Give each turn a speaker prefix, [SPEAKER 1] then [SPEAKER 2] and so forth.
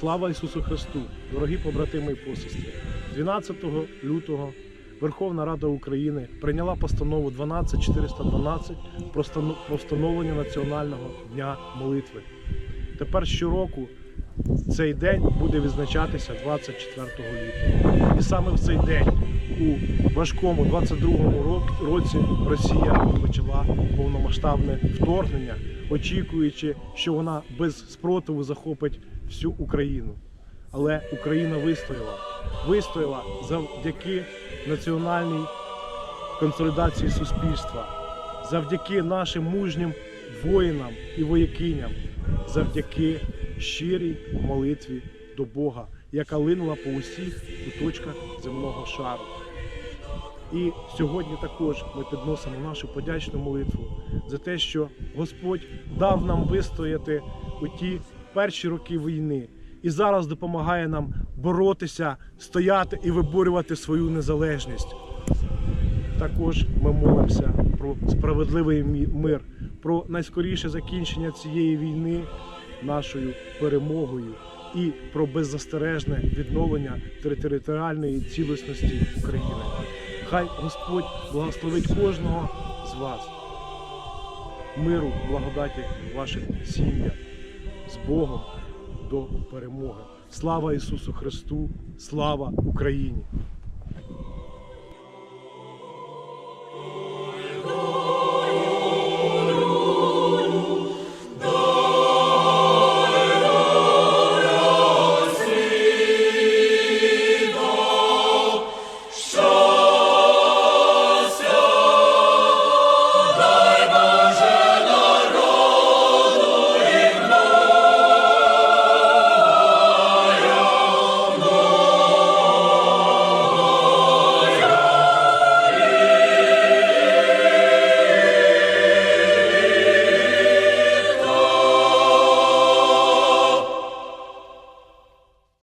[SPEAKER 1] Слава Ісусу Христу! Дорогі побратими і посестри! 12 лютого Верховна Рада України прийняла постанову 12412 про встановлення Національного дня молитви. Тепер щороку цей день буде відзначатися 24 лютого. І саме в цей день, у важкому 22-му році, Росія почала повномасштабне вторгнення, очікуючи, що вона без спротиву захопить всю Україну. Але Україна вистояла. Вистояла завдяки національній консолідації суспільства, завдяки нашим мужнім воїнам і воякиням, завдяки щирій молитві до Бога, яка линула по усіх куточках земного шару. І сьогодні також ми підносимо нашу подячну молитву за те, що Господь дав нам вистояти у ті перші роки війни і зараз допомагає нам боротися, стояти і виборювати свою незалежність. Також ми молимося про справедливий мир, про найскоріше закінчення цієї війни нашою перемогою і про беззастережне відновлення територіальної цілісності України. Хай Господь благословить кожного з вас. Миру, благодаті вашим сім'ям з Богом до перемоги. Слава Ісусу Христу! Слава Україні!